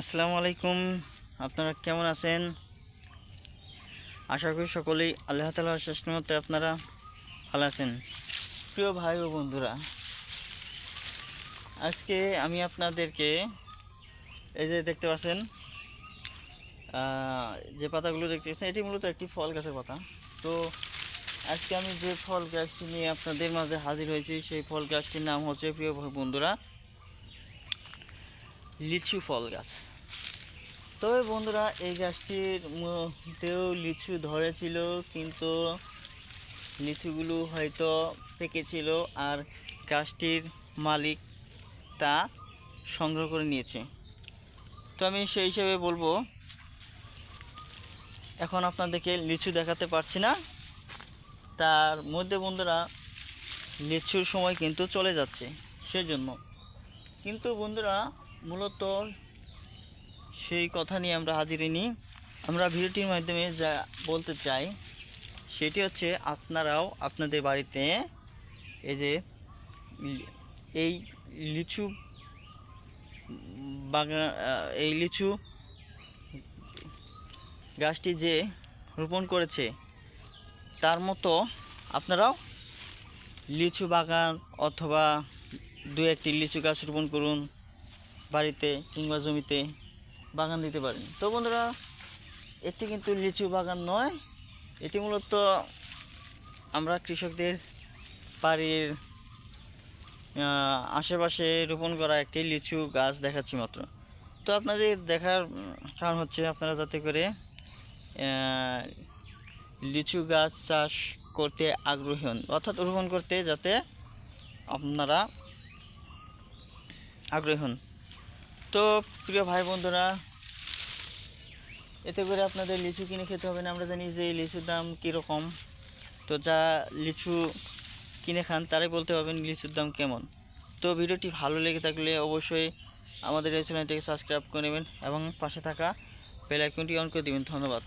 আসসালামু আলাইকুম। আপনারা কেমন আছেন? আশা করি সকলেই আল্লাহ তালা মতে আপনারা ভালো আছেন। প্রিয় ভাই ও বন্ধুরা, আজকে আমি আপনাদেরকে এই যে দেখতে পাচ্ছেন যে পাতাগুলো দেখতে পাচ্ছেন, এটি মূলত একটি ফল গাছের পাতা। তো আজকে আমি যে ফল গাছটি নিয়ে আপনাদের মাঝে হাজির হয়েছি, সেই ফল গাছটির নাম হচ্ছে, প্রিয় বন্ধুরা লিচু ফল গাছ। তবে বন্ধুরা, এই গাছটির মধ্যেও লিচু ধরেছিল, কিন্তু লিচুগুলো হয়তো পেকেছিল আর গাছটির মালিক তা সংগ্রহ করে নিয়েছে। তো আমি সেই হিসেবে বলব, এখন আপনাদেরকে লিচু দেখাতে পারছি না। তার মধ্যে বন্ধুরা, লিচুর সময় কিন্তু চলে যাচ্ছে, সেজন্য। কিন্তু বন্ধুরা মূলত সেই কথা নিয়ে আমরা হাজির হইনি। আমরা ভিডিওটির মাধ্যমে যা বলতে চাই, সেটি হচ্ছে আপনারাও আপনাদের বাড়িতে এই যে এই লিচু বাগান এই লিচু গাছটি যে রোপণ করেছে, তার মতো আপনারাও লিচু বাগান অথবা দু একটি লিচু গাছ রোপণ করুন। বাড়িতে কিংবা জমিতে বাগান দিতে পারেন। তো বন্ধুরা, এটি কিন্তু লিচু বাগান নয়। এটি মূলত আমরা কৃষকদের বাড়ির আশেপাশে রোপণ করা একটি লিচু গাছ দেখাচ্ছি মাত্র। তো আপনাদের দেখার কারণ হচ্ছে আপনারা যাতে করে লিচু গাছ চাষ করতে আগ্রহী হন, অর্থাৎ রোপণ করতে যাতে আপনারা আগ্রহী হন। তো প্রিয় ভাই বন্ধুরা, এতে করে আপনাদের লিচু কিনে খেতে হবে না। আমরা জানি যে এই লিচুর দাম কীরকম। তো যা লিচু কিনে খান, তারাই বলতে পারবেন লিচুর দাম কেমন। তো ভিডিওটি ভালো লেগে থাকলে অবশ্যই আমাদের এই চ্যানেলটিকে সাবস্ক্রাইব করে নেবেন এবং পাশে থাকা বেল আইকনটি অন করে দেবেন। ধন্যবাদ।